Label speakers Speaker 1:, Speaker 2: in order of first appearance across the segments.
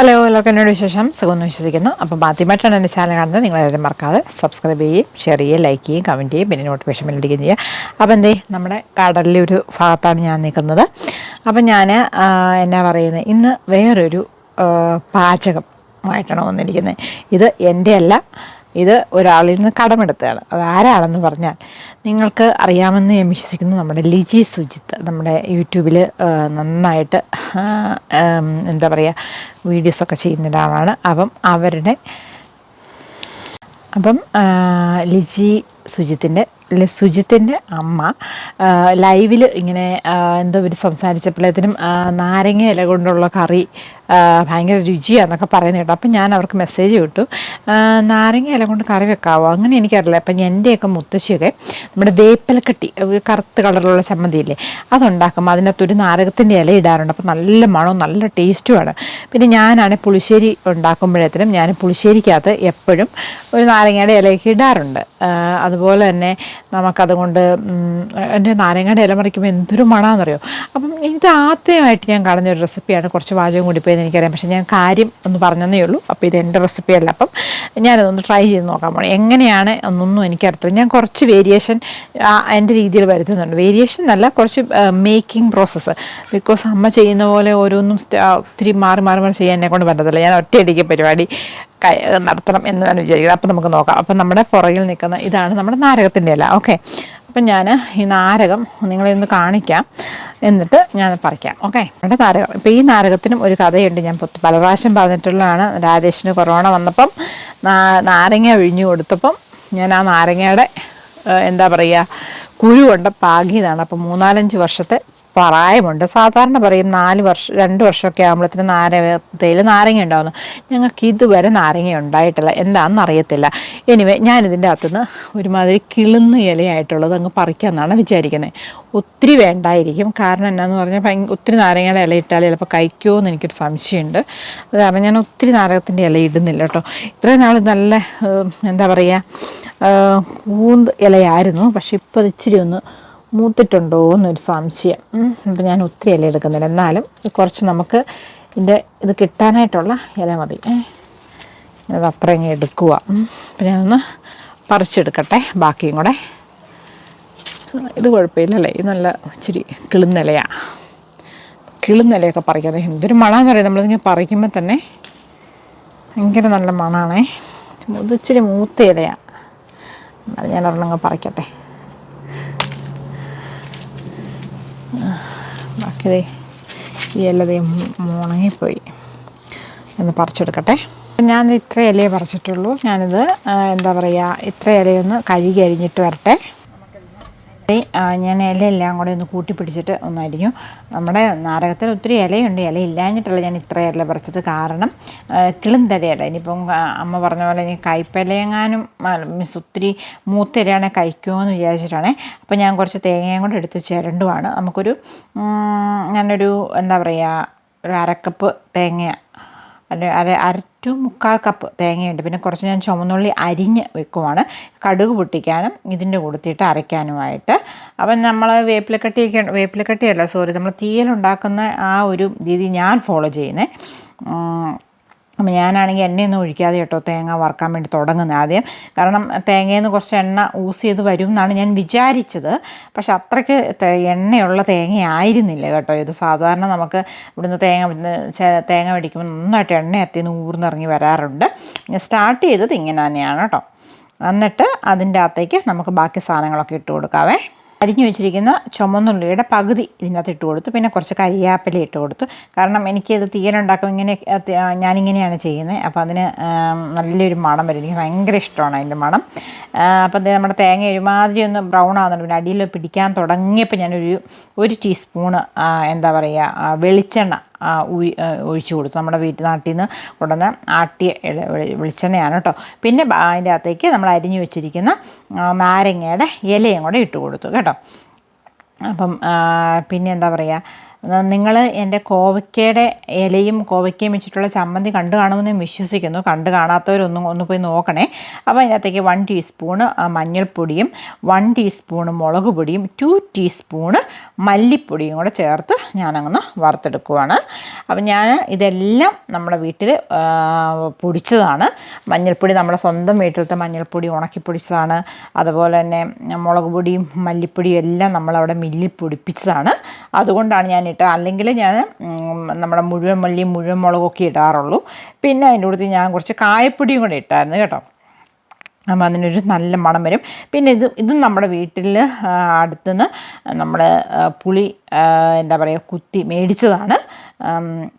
Speaker 1: Hello hello എന്നോട് വിശേഷം. സുഖമെന്ന് വിശ്വസിക്കുന്നു. അപ്പം ആദ്യമായിട്ടാണ് എന്റെ ചാനൽ കാണുന്നത്. നിങ്ങളെല്ലാവരും മറക്കാതെ സബ്സ്ക്രൈബ് ചെയ്യുകയും ഷെയർ ചെയ്യുകയും ലൈക്ക് ചെയ്യുകയും കമന്റ് ചെയ്യുകയും പിന്നെ നോട്ടിഫിക്കേഷൻ ബെല്ലടിക്കുകയും ചെയ്യുക. അപ്പോൾ എന്തേ നമ്മുടെ കടലിലെ ഒരു ഭാഗത്താണ് ഞാൻ നിൽക്കുന്നത്. അപ്പം ഞാൻ എന്നാ പറയുന്നത് ഇന്ന് വേറൊരു പാചകം പാചകമായിട്ടാണ് വന്നിരിക്കുന്നത്. ഇത് എന്റെ അല്ല ഇത് ഒരാളിൽ നിന്ന് കടമെടുത്തതാണ്. അത് ആരാണെന്ന് പറഞ്ഞാൽ നിങ്ങൾക്ക് അറിയാമെന്ന് ഞാൻ വിശ്വസിക്കുന്നു. നമ്മുടെ ലിജി സുജിത്ത് നമ്മുടെ യൂട്യൂബിൽ നന്നായിട്ട് എന്താ പറയുക വീഡിയോസൊക്കെ ചെയ്യുന്ന ഒരാളാണ്. അപ്പം അവരുടെ അപ്പം ലിജി സുജിത്തിന്റെ സുജിത്തിന്റെ അമ്മ ലൈവിൽ ഇങ്ങനെ എന്തോ ഇവർ സംസാരിച്ചപ്പോഴത്തേനും നാരങ്ങ ഇല കൊണ്ടുള്ള കറി ഭയങ്കര രുചിയാന്നൊക്കെ പറയുന്നത് കേട്ടോ. അപ്പം ഞാൻ അവർക്ക് മെസ്സേജ് വിട്ടു നാരങ്ങ ഇല കൊണ്ട് കറി വെക്കാവോ? അങ്ങനെ എനിക്കറിയില്ല. അപ്പം എന്റെയൊക്കെ മുത്തശ്ശിയൊക്കെ നമ്മുടെ വേപ്പിലക്കട്ടി കറുത്ത കളറിലുള്ള ചമ്മന്തിയില്ലേ അതുണ്ടാക്കുമ്പോൾ അതിനകത്തൊരു നാരകത്തിന്റെ ഇല ഇടാറുണ്ട്. അപ്പം നല്ല മണവും നല്ല ടേസ്റ്റുമാണ് പിന്നെ ഞാനാണ് പുളിശ്ശേരി ഉണ്ടാക്കുമ്പോഴത്തേനും ഞാൻ പുളിശ്ശേരിക്കകത്ത് എപ്പോഴും ഒരു നാരങ്ങയുടെ ഇലയൊക്കെ ഇടാറുണ്ട്. അതുപോലെ തന്നെ നമുക്കതുകൊണ്ട് എന്റെ നാരങ്ങയുടെ ഇല മറിക്കുമ്പോൾ എന്തൊരു മണമെന്നറിയോ അപ്പം ഇത് ആദ്യമായിട്ട് ഞാൻ കാണുന്ന ഒരു റെസിപ്പിയാണ്. കുറച്ച് വാചകം കൂടി പോയെന്ന് എനിക്കറിയാം. പക്ഷേ ഞാൻ കാര്യം ഒന്ന് പറഞ്ഞതേ ഉള്ളൂ. അപ്പോൾ ഇത് എന്റെ റെസിപ്പിയല്ല അപ്പം ഞാനതൊന്ന് ട്രൈ ചെയ്ത് നോക്കാൻ പോകണം എങ്ങനെയാണ് എന്നൊന്നും എനിക്കറിയത്തില്ല. ഞാൻ കുറച്ച് വേരിയേഷൻ എന്റെ രീതിയിൽ വരുത്തുന്നുണ്ട്. വേരിയേഷൻ അല്ല കുറച്ച് മേക്കിംഗ് പ്രോസസ്സ് ബിക്കോസ് അമ്മ ചെയ്യുന്ന പോലെ ഓരോന്നും ഒത്തിരി മാറി മാറി മാറി ചെയ്യാൻ എന്നെ കൊണ്ട് പറ്റത്തില്ല. ഞാൻ ഒറ്റയടിക്ക് പരിപാടി നടത്തണം എന്ന് ഞാൻ വിചാരിക്കുന്നത് അപ്പം നമുക്ക് നോക്കാം. അപ്പം നമ്മുടെ പുറകിൽ നിൽക്കുന്ന ഇതാണ് നമ്മുടെ നാരകത്തിന്റെ ഇല. ഓക്കെ. അപ്പം ഞാൻ ഈ നാരകം നിങ്ങളെ ഒന്ന് കാണിക്കാം. എന്നിട്ട് ഞാൻ പറിക്കാം. ഓക്കെ. നമ്മുടെ നാരകം. ഇപ്പം ഈ നാരകത്തിനും ഒരു കഥയുണ്ട്. ഞാൻ പല പ്രാവശ്യം പറഞ്ഞിട്ടുള്ളതാണ്. രാജേഷിന് കൊറോണ വന്നപ്പം നാരങ്ങ വിഴിഞ്ഞു കൊടുത്തപ്പം ഞാൻ ആ നാരങ്ങയുടെ എന്താ പറയുക കുഴു കൊണ്ട് പാകിയതാണ്. അപ്പം മൂന്നാലഞ്ച് വർഷത്തെ പ്രായമുണ്ട്. സാധാരണ പറയും നാല് വർഷം രണ്ട് വർഷമൊക്കെ ആകുമ്പോഴത്തേന് നാരത്തേൽ നാരങ്ങ ഉണ്ടാകുന്നു ഞങ്ങൾക്ക് ഇതുവരെ നാരങ്ങ ഉണ്ടായിട്ടില്ല. എന്താണെന്ന് അറിയത്തില്ല. എനിവേ ഞാനിതിന്റെ അകത്തുനിന്ന് ഒരുമാതിരി കിളുന്ന ഇലയായിട്ടുള്ളത് അങ്ങ് പറിക്കാമെന്നാണ് വിചാരിക്കുന്നത്. ഒത്തിരി വേണ്ടായിരിക്കും. കാരണം എന്നാന്ന് പറഞ്ഞാൽ ഭയങ്കര ഒത്തിരി നാരങ്ങയുടെ ഇല ഇട്ടാൽ ചിലപ്പോൾ കഴിക്കുമോ എന്ന് എനിക്കൊരു സംശയമുണ്ട്. അത് കാരണം ഞാൻ ഒത്തിരി നാരകത്തിന്റെ ഇല ഇടുന്നില്ല കേട്ടോ. ഇത്രയും നാൾ നല്ല എന്താ പറയുക കൂന്ത് ഇലയായിരുന്നു. പക്ഷെ ഇപ്പോൾ അത് ഇച്ചിരി ഒന്ന് മൂത്തിട്ടുണ്ടോ എന്നൊരു സംശയം അപ്പം ഞാൻ ഒത്തിരി ഇല എടുക്കുന്നില്ല. എന്നാലും കുറച്ച് നമുക്ക് ഇതിന്റെ ഇത് കിട്ടാനായിട്ടുള്ള ഇല മതി. ഇത് ഇങ്ങനെ എടുക്കുക അപ്പം ഞാനൊന്ന് പറിച്ചെടുക്കട്ടെ ബാക്കിയും കൂടെ. ഇത് കുഴപ്പമില്ലല്ലേ? ഇത് നല്ല ഇച്ചിരി കിളുന്നിലയാണ് കിളുന്നിലയൊക്കെ പറിക്കാതെ എന്തൊരു മണമെന്ന് പറയാം നമ്മളിങ്ങനെ പറിക്കുമ്പോൾ തന്നെ ഭയങ്കര നല്ല മണമാണേ ഇത് ഇച്ചിരി മൂത്ത ഇലയാണ് ഞാൻ ഒരെണ്ണം പറിക്കട്ടെ. ദേ ഈ ഇലതേ ഉണങ്ങിപ്പോയി എന്ന് പറിച്ചെടുക്കട്ടെ. ഞാൻ ഇത്ര ഇലയെ പറിച്ചിട്ടുള്ളൂ. ഞാനിത് എന്താ പറയുക ഇത്ര ഇലയൊന്ന് കഴുകി അരിഞ്ഞിട്ട് വരട്ടെ. ഈ, ഇല എല്ലാം കൂടെ ഒന്ന് കൂട്ടി പിടിച്ചിട്ട് ഒന്ന് നമ്മുടെ നാരകത്തിൽ ഒത്തിരി ഇലയുണ്ട്. ഇല ഇല്ലാഞ്ഞിട്ടുള്ള ഞാൻ ഇത്ര ഇല പറിച്ചത്. കാരണം കിളുന്തലയല്ല. ഇനിയിപ്പം അമ്മ പറഞ്ഞ പോലെ ഇനി കയ്പലയെങ്ങാനും മീൻസ് ഒത്തിരി മൂത്ത ഇലയാണ് കഴിക്കുമോ എന്ന് വിചാരിച്ചിട്ടാണ്. അപ്പോൾ ഞാൻ കുറച്ച് തേങ്ങയും കൂടെ എടുത്ത് ചിരണ്ടുമാണ് നമുക്കൊരു ഞാനൊരു എന്താ പറയുക ഒരു അരക്കപ്പ് തേങ്ങ അല്ല അര അര മുക്കാൽ കപ്പ് തേങ്ങയുണ്ട്. പിന്നെ കുറച്ച് ഞാൻ ചുമന്നുള്ളി അരിഞ്ഞ് വെക്കുവാണ്. കടുക് പൊട്ടിക്കാനും ഇതിന്റെ കൊടുത്തിട്ട് അരയ്ക്കാനുമായിട്ട്. അപ്പം നമ്മൾ വേപ്പിലക്കട്ടിയൊക്കെ വേപ്പിലക്കട്ടിയല്ല സോറി നമ്മൾ തീയലുണ്ടാക്കുന്ന ആ ഒരു രീതി ഞാൻ ഫോളോ ചെയ്യുന്നത് അപ്പം ഞാനാണെങ്കിൽ എണ്ണയൊന്നും ഒഴിക്കാതെ കേട്ടോ തേങ്ങ വറുക്കാൻ വേണ്ടി തുടങ്ങുന്നത് ആദ്യം. കാരണം തേങ്ങയിൽ നിന്ന് കുറച്ച് എണ്ണ ഊസ് ചെയ്ത് വരും എന്നാണ് ഞാൻ വിചാരിച്ചത്. പക്ഷെ അത്രയ്ക്ക് എണ്ണയുള്ള തേങ്ങ ആയിരുന്നില്ല കേട്ടോ. ഇത് സാധാരണ നമുക്ക് ഇവിടുന്ന് തേങ്ങ തേങ്ങ മേടിക്കുമ്പോൾ നന്നായിട്ട് എണ്ണ അത്തിന്ന് ഊർന്നിറങ്ങി വരാറുണ്ട്. സ്റ്റാർട്ട് ചെയ്തത് ഇങ്ങനെ തന്നെയാണ് കേട്ടോ. എന്നിട്ട് അതിന്റെ അകത്തേക്ക് നമുക്ക് ബാക്കി സാധനങ്ങളൊക്കെ ഇട്ട് കൊടുക്കാവേ. അരിഞ്ഞു വെച്ചിരിക്കുന്ന ചുമന്നുള്ളിയുടെ പകുതി ഇതിനകത്ത് ഇട്ട് കൊടുത്തു. പിന്നെ കുറച്ച് കരിയാപ്പില ഇട്ട് കൊടുത്തു. കാരണം എനിക്കിത് തീയലുണ്ടാക്കും ഇങ്ങനെ ഞാനിങ്ങനെയാണ് ചെയ്യുന്നത് അപ്പോൾ അതിന് നല്ലൊരു മണം വരും. എനിക്ക് ഭയങ്കര ഇഷ്ടമാണ് അതിന്റെ മണം. അപ്പോൾ നമ്മുടെ തേങ്ങ ഒരുമാതിരി ഒന്ന് ബ്രൗൺ ആകുന്നുണ്ട് പിന്നെ അടിയിൽ പിടിക്കാൻ തുടങ്ങിയപ്പോൾ ഞാനൊരു ഒരു ടീസ്പൂണ് എന്താ പറയുക വെളിച്ചെണ്ണ ഒഴിച്ചു കൊടുത്തു. നമ്മുടെ വീട്ടിൽ നാട്ടിൽ നിന്ന് കൊണ്ടുവന്ന ആട്ടിയ വെളിച്ചെണ്ണയാണ് കേട്ടോ. പിന്നെ അതിന്റെ അകത്തേക്ക് നമ്മൾ അരിഞ്ഞു വെച്ചിരിക്കുന്ന നാരങ്ങയുടെ ഇലയും കൂടെ ഇട്ട് കൊടുത്തു കേട്ടോ. അപ്പം പിന്നെ എന്താ പറയുക നിങ്ങൾ എന്റെ കോവയ്ക്കയുടെ ഇലയും കോവയ്ക്കയും വെച്ചിട്ടുള്ള ചമ്മന്തി കണ്ടു കാണുമെന്ന് വിശ്വസിക്കുന്നു. കണ്ടു കാണാത്തവരൊന്നും ഒന്ന് പോയി നോക്കണേ. അപ്പോൾ അതിനകത്തേക്ക് വൺ ടീസ്പൂണ് മഞ്ഞൾപ്പൊടിയും വൺ ടീസ്പൂണ് മുളക് പൊടിയും ടു ടീസ്പൂണ് മല്ലിപ്പൊടിയും കൂടെ ചേർത്ത് ഞാനങ്ങ് വറുത്തെടുക്കുവാണ്. അപ്പം ഞാൻ ഇതെല്ലാം നമ്മുടെ വീട്ടിൽ പൊടിച്ചതാണ്. മഞ്ഞൾപ്പൊടി നമ്മുടെ സ്വന്തം വീട്ടിലത്തെ മഞ്ഞൾപ്പൊടി ഉണക്കി പൊടിച്ചതാണ്. അതുപോലെ തന്നെ മുളക് പൊടിയും മല്ലിപ്പൊടിയും എല്ലാം നമ്മളവിടെ മില്ലിൽ പൊടിപ്പിച്ചതാണ്. അതുകൊണ്ടാണ് ഞാൻ ഇട്ടത് അല്ലെങ്കിൽ ഞാൻ നമ്മുടെ മുഴുവൻ മല്ലിയും മുഴുവൻ മുളകൊക്കെ ഇടാറുള്ളൂ. പിന്നെ അതിന്റെ കൂടുതൽ ഞാൻ കുറച്ച് കായപ്പൊടിയും കൂടെ ഇട്ടായിരുന്നു കേട്ടോ. അപ്പം അതിനൊരു നല്ല മണം വരും. പിന്നെ ഇത് ഇതും നമ്മുടെ വീട്ടിൽ അടുത്തുനിന്ന് നമ്മൾ പുളി എന്താ പറയുക കുത്തി മേടിച്ചതാണ്.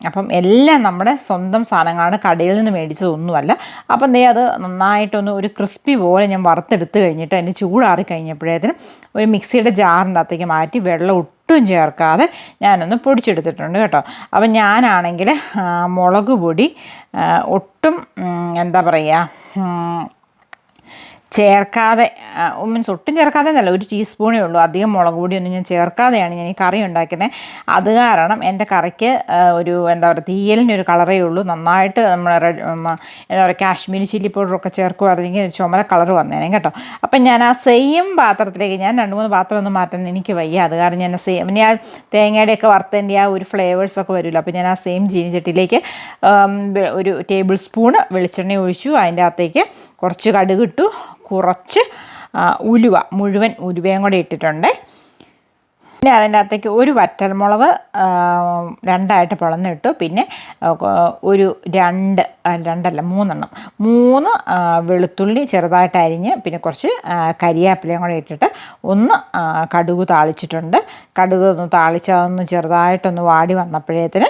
Speaker 1: അപ്പം എല്ലാം നമ്മുടെ സ്വന്തം സാധനങ്ങളാണ് കടയിൽ നിന്ന് മേടിച്ചതൊന്നുമല്ല. അപ്പം ദേ അത് നന്നായിട്ടൊന്ന് ഒരു ക്രിസ്പി പോലെ ഞാൻ വറുത്തെടുത്ത് കഴിഞ്ഞിട്ട് അതിന് ചൂടാറി കഴിഞ്ഞപ്പോഴത്തേനും ഒരു മിക്സിയുടെ ജാറിന്റെ അകത്തേക്ക് മാറ്റി വെള്ളം ഒട്ടും ചേർക്കാതെ ഞാനൊന്ന് പൊടിച്ചെടുത്തിട്ടുണ്ട് കേട്ടോ. അപ്പം ഞാനാണെങ്കിൽ മുളക് പൊടി ഒട്ടും എന്താ പറയുക ചേർക്കാതെ മീൻസ് ഒട്ടും ചേർക്കാതെ എന്നല്ല ഒരു ടീസ്പൂണേ ഉള്ളൂ. അധികം മുളക് പൊടിയൊന്നും ഞാൻ ചേർക്കാതെയാണ് ഞാൻ ഈ കറി ഉണ്ടാക്കുന്നത് അത് കാരണം എന്റെ കറിക്ക് ഒരു എന്താ പറയുക ഒരു കളറേ ഉള്ളൂ. നന്നായിട്ട് നമ്മൾ എന്താ പറയുക കാശ്മീരി ചില്ലി പൗഡറൊക്കെ ചേർക്കുവായിരുന്നെങ്കിൽ ഒരു ചുമല കളർ വന്നേനെ കേട്ടോ. അപ്പം ഞാൻ ആ സെയിം പാത്രത്തിലേക്ക് ഞാൻ രണ്ട് മൂന്ന് പാത്രം ഒന്നും മാറ്റാൻ എനിക്ക് വയ്യ. അത് കാരണം ഞാൻ സെയിം പിന്നെ ആ തേങ്ങയുടെയൊക്കെ വറുത്തതിന്റെ ആ ഒരു ഫ്ലേവേഴ്സൊക്കെ വരുമല്ലോ അപ്പോൾ ഞാൻ ആ സെയിം ചീനിച്ചട്ടിയിലേക്ക് ഒരു ടേബിൾ സ്പൂണ് വെളിച്ചെണ്ണ ഒഴിച്ചു. അതിന്റെ അകത്തേക്ക് കുറച്ച് കടുകിട്ടു കുറച്ച് ഉലുവ മുഴുവൻ ഉലുവയും കൂടെ ഇട്ടിട്ടുണ്ട്. പിന്നെ അതിന്റെ അകത്തേക്ക് ഒരു വറ്റൽമുളക് രണ്ടായിട്ട് പിളന്നിട്ടു. പിന്നെ ഒരു രണ്ട് രണ്ടല്ല മൂന്നെണ്ണം. മൂന്ന് വെളുത്തുള്ളി ചെറുതായിട്ട് അരിഞ്ഞ് പിന്നെ കുറച്ച് കരിയാപ്പിലയും കൂടെ ഇട്ടിട്ട് ഒന്ന് കടുക് താളിച്ചിട്ടുണ്ട്. കടുക് ഒന്ന് താളിച്ചതൊന്ന് ചെറുതായിട്ടൊന്ന് വാടി വന്നപ്പോഴേത്തിന്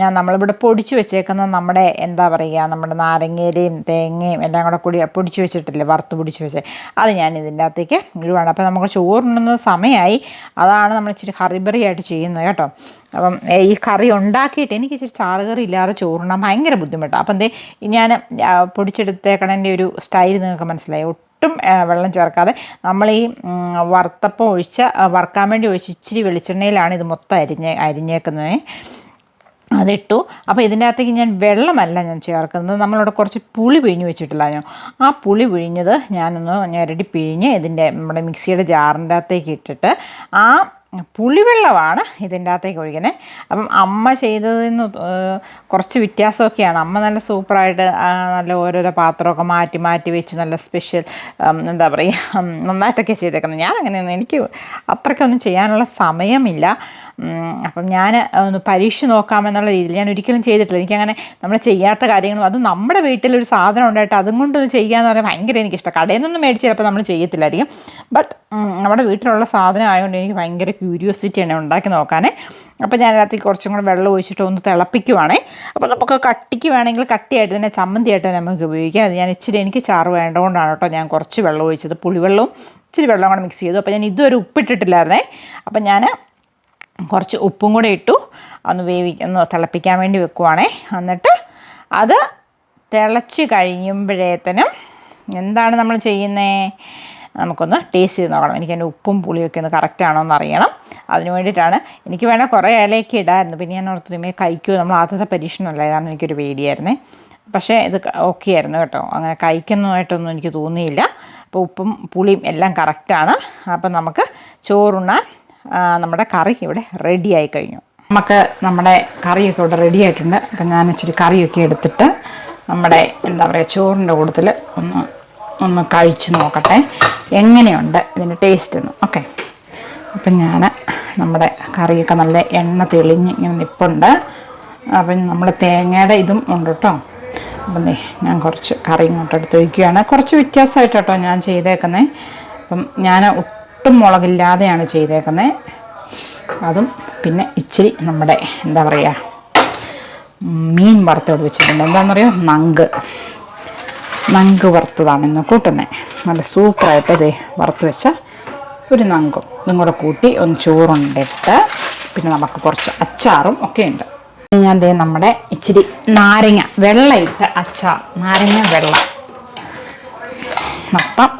Speaker 1: ഞാൻ നമ്മളിവിടെ പൊടിച്ചു വെച്ചേക്കുന്ന നമ്മുടെ എന്താ പറയുക നമ്മുടെ നാരങ്ങയിലയും തേങ്ങയും എല്ലാം കൂടെ കൂടി പൊടിച്ചു വെച്ചിട്ടില്ലേ വറുത്ത് പൊടിച്ച് വെച്ച്. അത് ഞാൻ ഇതിന്റെ അകത്തേക്ക് ഇടുവാണ്. അപ്പോൾ നമുക്ക് ചോറുണ്ണുന്ന സമയമായി. അതാണ് നമ്മൾ ഇച്ചിരി ഹറിബറി ആയിട്ട് ചെയ്യുന്നത് കേട്ടോ. അപ്പം ഈ കറി ഉണ്ടാക്കിയിട്ട് എനിക്ക് ഇച്ചിരി ചാറ് കറി ഇല്ലാതെ ചോറുണ്ണാൻ ഭയങ്കര ബുദ്ധിമുട്ടാണ് അപ്പം എന്തേ ഞാൻ പൊടിച്ചെടുത്തേക്കണതിന്റെ ഒരു സ്റ്റൈൽ നിങ്ങൾക്ക് മനസ്സിലായി. ഒട്ടും വെള്ളം ചേർക്കാതെ നമ്മൾ ഈ വറുത്തപ്പം ഒഴിച്ച വറുക്കാൻ വേണ്ടി ഒഴിച്ച് ഇച്ചിരി വെളിച്ചെണ്ണയിലാണ് ഇത് മൊത്തം അരിഞ്ഞ അരിഞ്ഞേക്കുന്നത് അതിട്ടു. അപ്പോൾ ഇതിന്റെ അകത്തേക്ക് ഞാൻ വെള്ളമല്ല ഞാൻ ചേർക്കുന്നത്. നമ്മളിവിടെ കുറച്ച് പുളി പിഴിഞ്ഞ് വെച്ചിട്ടില്ലായിരുന്നു ആ പുളി പിഴിഞ്ഞത് ഞാനൊന്ന് ഞെരടി പിഴിഞ്ഞ് ഇതിന്റെ നമ്മുടെ മിക്സിയുടെ ജാറിന്റെ അകത്തേക്ക് ഇട്ടിട്ട് ആ പുളിവെള്ളമാണ് ഇതിന്റെ അകത്തേക്ക് ഒഴിക്കുന്നത് അപ്പം അമ്മ ചെയ്തതിൽ നിന്ന് കുറച്ച് വ്യത്യാസമൊക്കെയാണ്. അമ്മ നല്ല സൂപ്പറായിട്ട് നല്ല ഓരോരോ പാത്രമൊക്കെ മാറ്റി മാറ്റി വെച്ച് നല്ല സ്പെഷ്യൽ എന്താ പറയുക നന്നായിട്ടൊക്കെ ചെയ്തേക്കുന്നത്. അങ്ങനെയൊന്നും എനിക്ക് അത്രയ്ക്കൊന്നും ചെയ്യാനുള്ള സമയമില്ല. അപ്പം ഞാൻ ഒന്ന് പരീക്ഷ നോക്കാമെന്നുള്ള രീതിയിൽ ഞാൻ ഒരിക്കലും ചെയ്തിട്ടില്ല. എനിക്കങ്ങനെ നമ്മൾ ചെയ്യാത്ത കാര്യങ്ങളും അത് നമ്മുടെ വീട്ടിലൊരു സാധനം ഉണ്ടായിട്ട് അതും കൊണ്ടൊന്ന് ചെയ്യുക ചെയ്യാന്ന് പറഞ്ഞാൽ ഭയങ്കര എനിക്കിഷ്ടം. കടയിൽ നിന്നൊന്നും മേടിച്ച് ചിലപ്പോൾ നമ്മൾ ചെയ്യത്തില്ലായിരിക്കും. ബട്ട് നമ്മുടെ വീട്ടിലുള്ള സാധനം ആയതുകൊണ്ട് എനിക്ക് ഭയങ്കര ക്യൂരിയോസിറ്റിയാണ് ഉണ്ടാക്കി നോക്കാനേ. അപ്പോൾ ഞാൻ അതിനകത്ത് കുറച്ചും കൂടെ വെള്ളം ഒഴിച്ചിട്ട് ഒന്ന് തിളപ്പിക്കുവാണേ. അപ്പോൾ നമുക്ക് കട്ടിക്ക് വേണമെങ്കിൽ കട്ടിയായിട്ട് തന്നെ ചമ്മന്തിയായിട്ട് നമുക്ക് ഉപയോഗിക്കാം. അത് ഞാൻ ഇച്ചിരി എനിക്ക് ചാറ് വേണ്ടതുകൊണ്ടാണ് കേട്ടോ ഞാൻ കുറച്ച് വെള്ളം ഒഴിച്ചത്. പുളിവെള്ളവും ഇച്ചിരി വെള്ളം കൂടെ മിക്സ് ചെയ്തു. അപ്പോൾ ഞാൻ ഇതുവരെ ഉപ്പിട്ടിട്ടില്ലായിരുന്നേ. അപ്പം ഞാൻ കുറച്ച് ഉപ്പും കൂടെ ഇട്ടു. ഒന്ന് വേവി ഒന്ന് തിളപ്പിക്കാൻ വേണ്ടി വെക്കുവാണേ. എന്നിട്ട് അത് തിളച്ച് കഴിയുമ്പോഴേത്തനും എന്താണ് നമ്മൾ ചെയ്യുന്നത് നമുക്കൊന്ന് ടേസ്റ്റ് ചെയ്ത് നോക്കണം. എനിക്ക് എന്റെ ഉപ്പും പുളിയൊക്കെ ഒന്ന് കറക്റ്റ് ആണോ എന്ന് അറിയണം. അതിന് വേണ്ടിയിട്ടാണ് എനിക്ക് വേണേൽ കുറേ ഇലയൊക്കെ ഇടായിരുന്നു. പിന്നെ ഞാൻ ഓർത്തുമേ കഴിക്കുമോ? നമ്മൾ ആദ്യത്തെ പരീക്ഷണമല്ലേ കാരണം എനിക്കൊരു പേടിയായിരുന്നേ. പക്ഷേ ഇത് ഓക്കെ ആയിരുന്നു കേട്ടോ. അങ്ങനെ കഴിക്കുന്നതായിട്ടൊന്നും എനിക്ക് തോന്നിയില്ല. അപ്പോൾ ഉപ്പും പുളിയും എല്ലാം കറക്റ്റാണ് അപ്പം നമുക്ക് ചോറുണ്ണാൻ നമ്മുടെ കറി ഇവിടെ റെഡിയായി കഴിഞ്ഞു. നമുക്ക് നമ്മുടെ കറിയൊക്കെ ഇവിടെ റെഡി ആയിട്ടുണ്ട്. അപ്പം ഞാൻ ഇച്ചിരി കറിയൊക്കെ എടുത്തിട്ട് നമ്മുടെ എന്താ പറയുക ചോറിന്റെ കൂട്ടത്തിൽ ഒന്ന് ഒന്ന് കഴിച്ചു നോക്കട്ടെ. എങ്ങനെയുണ്ട് ഇതിന്റെ ടേസ്റ്റ് എന്ന്? ഓക്കെ അപ്പം ഞാൻ നമ്മുടെ കറിയൊക്കെ നല്ല എണ്ണ തെളിഞ്ഞ് ഇങ്ങനെ നിൽപ്പുണ്ട് അപ്പം നമ്മൾ തേങ്ങയുടെ ഇതും ഉണ്ട് കേട്ടോ അപ്പം ഞാൻ കുറച്ച് കറി ഇങ്ങോട്ട് എടുത്ത് വയ്ക്കുകയാണ് കുറച്ച് വ്യത്യാസമായിട്ട് കേട്ടോ ഞാൻ ചെയ്തേക്കുന്നത് അപ്പം ഞാൻ ഒട്ടും മുളകില്ലാതെയാണ് ചെയ്തേക്കുന്നത് അതും പിന്നെ ഇച്ചിരി നമ്മുടെ എന്താ പറയുക മീൻ വറുത്തോട് വെച്ചിട്ടുണ്ട്. എന്താണെന്നറിയോ നങ്ക്. നങ്ക് വറുത്തതാണ് ഇന്ന് കൂട്ടുന്നത് നല്ല സൂപ്പറായിട്ട് ഇത് വറുത്ത് വെച്ച ഒരു നങ്കും. ഇതും കൂടെ കൂട്ടി ഒന്ന് ചോറുണ്ടിട്ട് പിന്നെ നമുക്ക് കുറച്ച് അച്ചാറും ഒക്കെ ഉണ്ട്. ഞാൻ ദേ നമ്മുടെ ഇച്ചിരി നാരങ്ങ വെള്ളയിട്ട് അച്ചാർ നാരങ്ങ വെള്ള. അപ്പം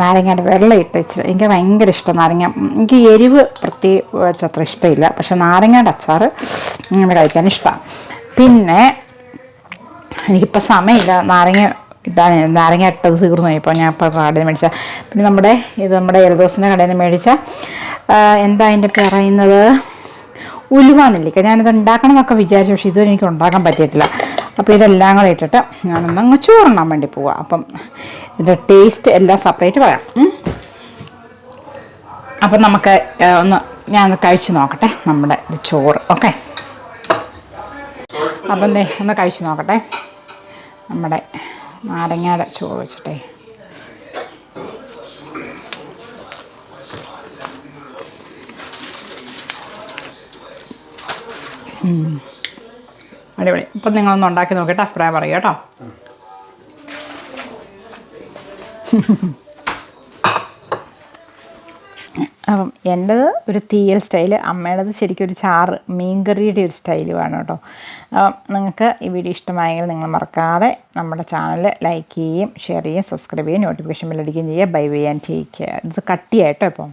Speaker 2: നാരങ്ങയുടെ വെള്ളം ഇട്ട് വെച്ച് എനിക്ക് ഭയങ്കര ഇഷ്ടം നാരങ്ങ. എനിക്ക് എരിവ് പ്രത്യേകിച്ച് അത്ര ഇഷ്ടമില്ല. പക്ഷെ നാരങ്ങയുടെ അച്ചാർ ഇങ്ങനെ കഴിക്കാൻ ഇഷ്ടമാണ്. പിന്നെ എനിക്കിപ്പോൾ സമയമില്ല നാരങ്ങ ഇതാണ് നാരങ്ങ ഇട്ടത് തീർന്നു ഇപ്പോൾ ഞാൻ ഇപ്പോൾ കടയിൽ നിന്ന് മേടിച്ച. പിന്നെ നമ്മുടെ ഇത് നമ്മുടെ എൽദോസിന്റെ കടയിൽ നിന്ന് മേടിച്ച എന്താ അതിന്റെ പറയുന്നത്? ഉലുവ നെല്ലിക്ക ഞാനിത് ഉണ്ടാക്കണം എന്നൊക്കെ വിചാരിച്ചു പക്ഷേ ഇതുവരെ എനിക്ക് ഉണ്ടാക്കാൻ പറ്റിയിട്ടില്ല. അപ്പോൾ ഇതെല്ലാം കൂടെ ഇട്ടിട്ട് ഞാനൊന്ന് അങ്ങ് ചോറുണ്ണാൻ വേണ്ടി പോവാം. അപ്പം ഇതിന്റെ ടേസ്റ്റ് എല്ലാം സെപ്പറേറ്റ് പറയാം. അപ്പം നമുക്ക് ഒന്ന് ഞാൻ കഴിച്ചു നോക്കട്ടെ നമ്മുടെ ഇത് ചോറ്. ഓക്കെ അപ്പം ഒന്ന് കഴിച്ചു നോക്കട്ടെ. നമ്മുടെ നാരങ്ങയുടെ ചോറ് വെച്ചിട്ടേ. അടിപൊളി. ഇപ്പം നിങ്ങളൊന്ന് ഉണ്ടാക്കി നോക്കിയിട്ട് അഭിപ്രായം പറയുക കേട്ടോ. അപ്പം എന്റേത് ഒരു തീയൽ സ്റ്റൈൽ അമ്മയുടേത് ശരിക്കും ഒരു ചാറ് മീൻകറിയുടെ ഒരു സ്റ്റൈലുമാണ് കേട്ടോ. അപ്പം നിങ്ങൾക്ക് ഈ വീഡിയോ ഇഷ്ടമായെങ്കിൽ നിങ്ങൾ മറക്കാതെ നമ്മുടെ ചാനൽ ലൈക്ക് ചെയ്യുകയും ഷെയർ ചെയ്യുകയും സബ്സ്ക്രൈബ് ചെയ്യുകയും നോട്ടിഫിക്കേഷൻ ബെല്ലടിക്കുകയും ചെയ്യുക. Bye bye and take care. ഇത് കട്ടിയായിട്ടോ ഇപ്പം?